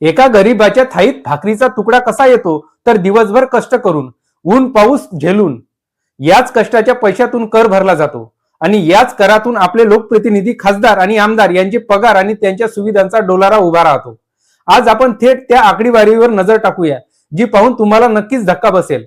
एका गरीबाच्या थाईत भाकरीचा तुकडा कसा येतो तर दिवसभर कष्ट करून ऊन पाऊस झेलून याच कष्टाच्या पैशातून कर भरला जातो. आणि याच करातून आपले लोकप्रतिनिधी खासदार आणि आमदार यांचे पगार आणि त्यांच्या सुविधांचा डोलारा उभा राहतो. आज आपण थेट त्या आकडेवारीवर नजर टाकूया जी पाहून तुम्हाला नक्कीच धक्का बसेल.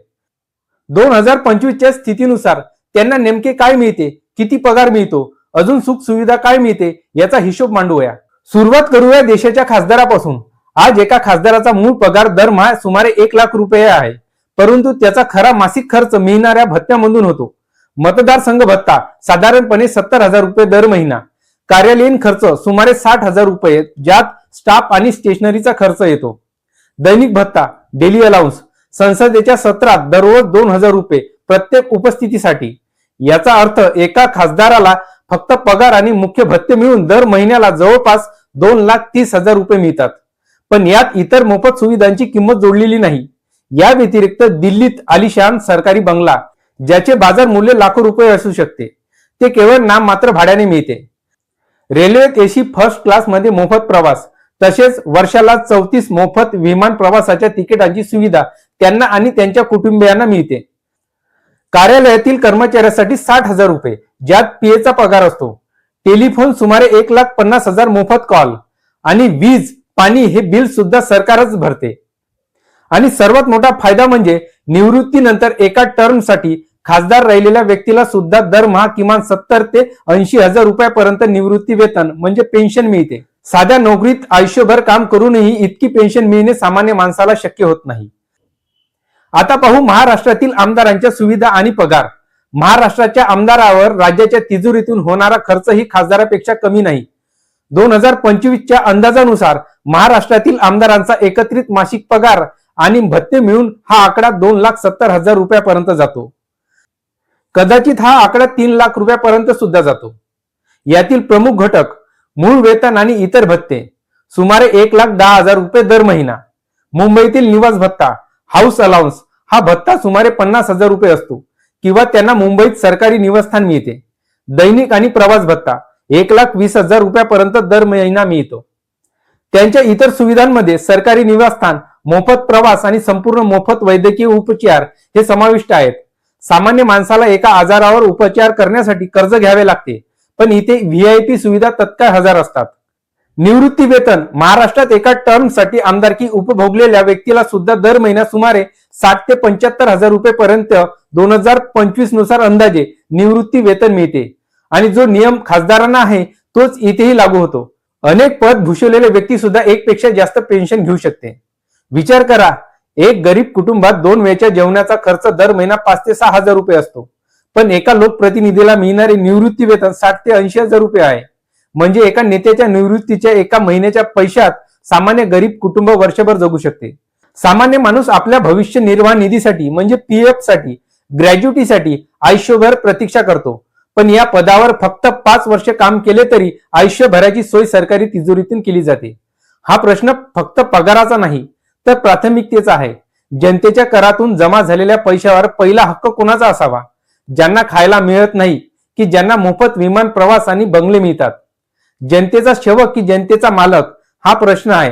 दोन हजार पंचवीसच्या स्थितीनुसार त्यांना नेमके काय मिळते किती पगार मिळतो अजून सुख सुविधा काय मिळते याचा हिशोब मांडूया. सुरुवात करूया देशाच्या खासदारापासून. आज एका खासदाराचा मूळ पगार दरमहा सुमारे एक लाख रुपये आहे. परंतु त्याचा खरा मासिक खर्च मिळणाऱ्या भत्त्यामधून होतो. मतदारसंघ भत्ता साधारणपणे सत्तर हजार रुपये दर महिना. कार्यालयीन खर्च सुमारे साठ हजार रुपये ज्यात स्टाफ आणि स्टेशनरीचा खर्च येतो. दैनिक भत्ता डेली अलाउन्स संसदेच्या सत्रात दररोज दोन हजार रुपये प्रत्येक उपस्थितीसाठी. याचा अर्थ एका खासदाराला फक्त पगार आणि मुख्य भत्ते मिळून दर महिन्याला जवळपास दोन लाख तीस हजार रुपये मिळतात. पण यात इतर मोफत सुविधांची किंमत जोडलेली नाही. या व्यतिरिक्त दिल्लीत आलिशान सरकारी बंगला ज्याचे बाजार मूल्य लाखो रुपये असू शकते ते केवळ नाम मात्र भाड्याने मिळते. रेल्वेत एसी फर्स्ट क्लासमध्ये मोफत प्रवास तसेच वर्षाला चौतीस मोफत विमान प्रवासाच्या तिकिटांची सुविधा त्यांना आणि त्यांच्या कुटुंबियांना मिळते. कार्यालयातील कर्मचाऱ्यासाठी साठ हजार रुपये ज्यात पीएचा पगार असतो. टेलिफोन सुमारे एक लाख पन्नास हजार मोफत कॉल आणि वीज पाणी हे बिल सुद्धा सरकारच भरते. आणि सर्वात मोठा फायदा म्हणजे निवृत्तीनंतर एका टर्मसाठी खासदार राहिलेल्या व्यक्तीला सुद्धा दरमहा किमान सत्तर ते ऐंशी हजार रुपयापर्यंत निवृत्ती वेतन म्हणजे पेन्शन मिळते. साध्या नोकरीत आयुष्यभर काम करूनही इतकी पेन्शन मिळणे सामान्य माणसाला शक्य होत नाही. आता पाहू महाराष्ट्रातील आमदारांच्या सुविधा आणि पगार. महाराष्ट्राच्या आमदारावर राज्याच्या तिजोरीतून होणारा खर्चही खासदारापेक्षा कमी नाही. दोन हजार पंचवीसच्या अंदाजानुसार महाराष्ट्रातील आमदारांचा एकत्रित मासिक पगार आणि भत्ते मिळून हा आकडा दोन लाख सत्तर हजार रुपयापर्यंत जातो. कदाचित हा आकडा तीन लाख रुपयापर्यंत सुद्धा जातो. यातील प्रमुख घटक मूळ वेतन आणि इतर भत्ते. सुमारे एक लाख दहा हजार रुपये दर महिना. मुंबईतील निवास भत्ता हाऊस अलाउन्स हा भत्ता सुमारे पन्नास हजार रुपये असतो किंवा त्यांना मुंबईत सरकारी निवासस्थान मिळते. दैनिक आणि प्रवास भत्ता एक लाख वीस हजार रुपयापर्यंत दर महिना मिळतो. त्यांच्या इतर सुविधांमध्ये सरकारी निवासस्थान मोफत प्रवास आणि संपूर्ण मोफत वैद्यकीय उपचार हे समाविष्ट आहेत. सामान्य माणसाला एका आजारावर उपचार करण्यासाठी कर्ज घ्यावे लागते पण इथे व्हीआयपी सुविधा तत्काळ हजार असतात. निवृत्ती वेतन महाराष्ट्रात एका टर्मसाठी आमदारकी उपभोगलेल्या व्यक्तीला सुद्धा दर महिना सुमारे साठ ते पंच्याहत्तर हजार रुपये पर्यंत दोन हजार पंचवीसनुसार अंदाजे निवृत्ती वेतन मिळते. आणि जो नियम खासदारांना आहे तोच इथेही लागू होतो. अनेक पद भूषवलेले व्यक्ती सुद्धा एक पेक्षा जास्त पेन्शन घेऊ शकते. विचार करा एक गरीब कुटुंबात दोन वेळच्या जेवणाचा खर्च दर महिना पाच ते सहा हजार रुपये असतो. पण एका लोकप्रतिनिधीला मिळणारे निवृत्ती वेतन साठ ते ऐंशी हजार रुपये आहे. म्हणजे एका नेत्याच्या निवृत्तीच्या एका महिन्याच्या पैशात सामान्य गरीब कुटुंब वर्षभर जगू शकते. सामान्य माणूस आपल्या भविष्य निर्वाह निधीसाठी म्हणजे पीएफसाठी ग्रॅज्युटीसाठी आयुष्यभर प्रतीक्षा करतो. पण या पदावर फक्त पाच वर्ष काम केले तरी आयुष्यभराची सोय सरकारी तिजोरीतून केली जाते. हा प्रश्न फक्त पगाराचा नाही तर प्राथमिकतेचा आहे. जनतेच्या करातून जमा झालेल्या पैशावर पहिला हक्क कोणाचा असावा? ज्यांना खायला मिळत नाही की ज्यांना मोफत विमान प्रवास आणि बंगले मिळतात? जनतेचा सेवक की जनतेचा मालक? हा प्रश्न आहे.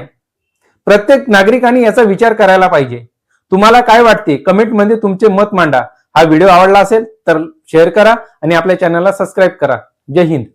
प्रत्येक नागरिकांनी याचा विचार करायला पाहिजे. तुम्हाला काय वाटते? कमेंटमध्ये तुमचे मत मांडा. हा व्हिडिओ आवडला असेल तर शेअर करा आणि आपल्या चॅनलला सबस्क्राईब करा. जय हिंद.